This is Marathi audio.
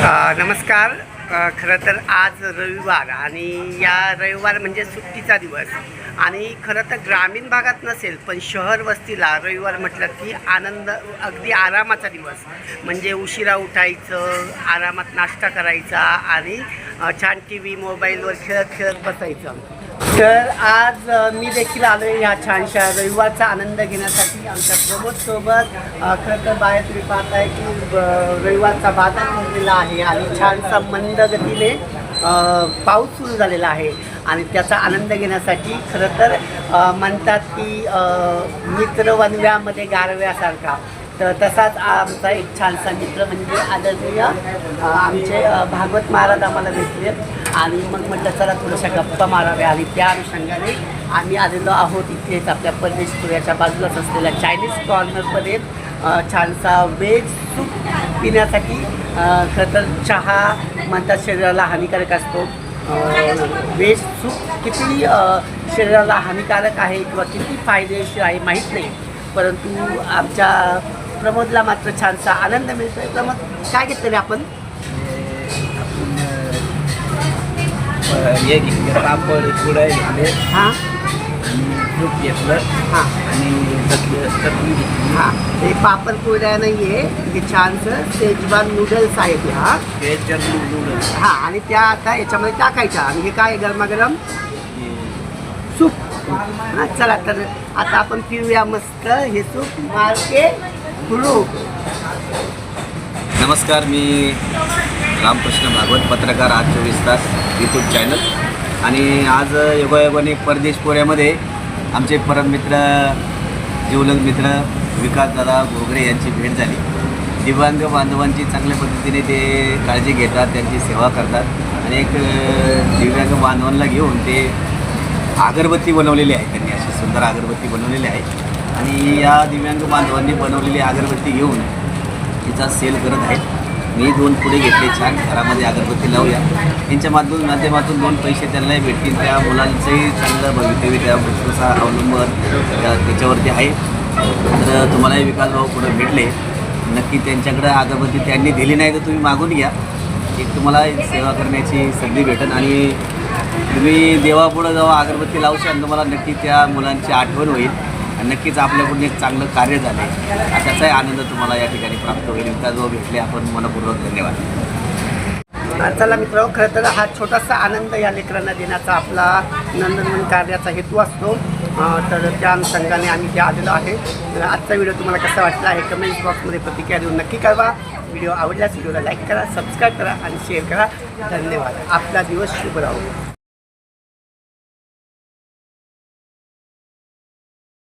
नमस्कार. खरं तर आज रविवार आणि या रविवार म्हणजे सुट्टीचा दिवस. आणि खरं तर ग्रामीण भागात नसेल पण शहर वस्तीला रविवार म्हटलं की आनंद अगदी आरामाचा दिवस. म्हणजे उशिरा उठायचं आरामात नाश्ता करायचा आणि छान टी व्ही मोबाईलवर खेळत खेळत बसायचं. तर आज मी देखील आलो आहे ह्या छानशा रविवारचा आनंद घेण्यासाठी आमच्या प्रमोदसोबत खरं तर बाहेर तुम्ही पाहताय की रविवारचा बाजार भरलेला आहे आणि छानसा मंद गतीने पाऊस सुरू झालेला आहे आणि त्याचा आनंद घेण्यासाठी खरं तर म्हणतात की मित्र वनव्यामध्ये गारव्यासारखा तर तसाच आमचा एक छानसा मित्र म्हणजे आदरणीय आमचे भागवत महाराज आम्हाला भेटले. आणि मग म्हटलं चला थोड्याशा गप्पा माराव्या. आणि त्या अनुषंगाने आम्ही आलेलो आहोत इथेच आपल्या परदेशपूर्याच्या बाजूलाच असलेल्या चायनीज कॉर्नरमध्ये छानसा वेज सूप पिण्यासाठी खरं तर चहा म्हणतात शरीराला हानिकारक असतो. वेज सूप किती शरीराला हानिकारक आहे किंवा किती फायदेशीर आहे माहीत नाही. परंतु आमच्या प्रमोदला मात्र छानसा आनंद मिळतोय. प्रमोद काय घेतलं रे आपण? हे. घेतले पापड कुडाय घेतले हां फ्रूट घेतलं हां. आणि चटणी चटणी घेतली हां. हे पापड नाही आहे हे छानसं शेजवान नूडल्स आहेत ह्या. नूडल्स हां आणि त्या आता याच्यामध्ये टाकायच्या. आणि हे काय गरमागरम सूप. हां चला तर आता आपण पिऊया मस्त हे सूप. मार्के पुढू नमस्कार मी रामकृष्ण भागवत पत्रकार आज चोवीस तास यूट्यूब चॅनल आणि आज योगायोगाने परदेश पोऱ्यामध्ये आमचे परम मित्र जीवलग मित्र विकासदादा घोगरे यांची भेट झाली. दिव्यांग बांधवांची चांगल्या पद्धतीने ते काळजी घेतात त्यांची सेवा करतात. आणि एक दिव्यांग बांधवांना घेऊन ते अगरबत्ती बनवलेली आहे. त्यांनी अशी सुंदर अगरबत्ती बनवलेली आहे. आणि या दिव्यांग बांधवांनी बनवलेली अगरबत्ती घेऊन तिचा सेल करत आहेत. मी दोन पुढे घेतले छान. घरामध्ये अगरबत्ती लावूया. त्यांच्या माध्यम माध्यमातून दोन पैसे त्यांनाही भेटतील. त्या मुलांचंही चांगलं भवितव्य त्या गोष्टीचा अवलंबन त्याच्यावरती आहे. तर तुम्हालाही विकास भाऊ पुढे भेटले. नक्की त्यांच्याकडं अगरबत्ती त्यांनी दिली नाही तर तुम्ही मागून घ्या. एक तुम्हाला सेवा करण्याची संधी भेटेल आणि तुम्ही देवापुढं जेव्हा अगरबत्ती लावशाल तुम्हाला नक्की त्या मुलांची आठवण होईल. आणि नक्कीच आपल्याकडून एक चांगलं कार्य झालं. आहे त्याचाही आनंद तुम्हाला या ठिकाणी प्राप्त होईल. विकास जो भेटले आपण मनपूर्वक धन्यवाद. चला मित्र खरं तर हा छोटासा आनंद या लेकरांना देण्याचा आपला नंदनवन कार्याचा हेतू असतो. तर त्या अनुषंगाने आम्ही हे आलेलो आहे. तर आजचा व्हिडिओ तुम्हाला कसा वाटला आहे कमेंट बॉक्समध्ये प्रतिक्रिया देऊन नक्की कळवा. व्हिडिओ आवडल्यास व्हिडिओला लाईक करा सबस्क्राईब करा आणि शेअर करा. धन्यवाद. आपला दिवस शुभ राहू.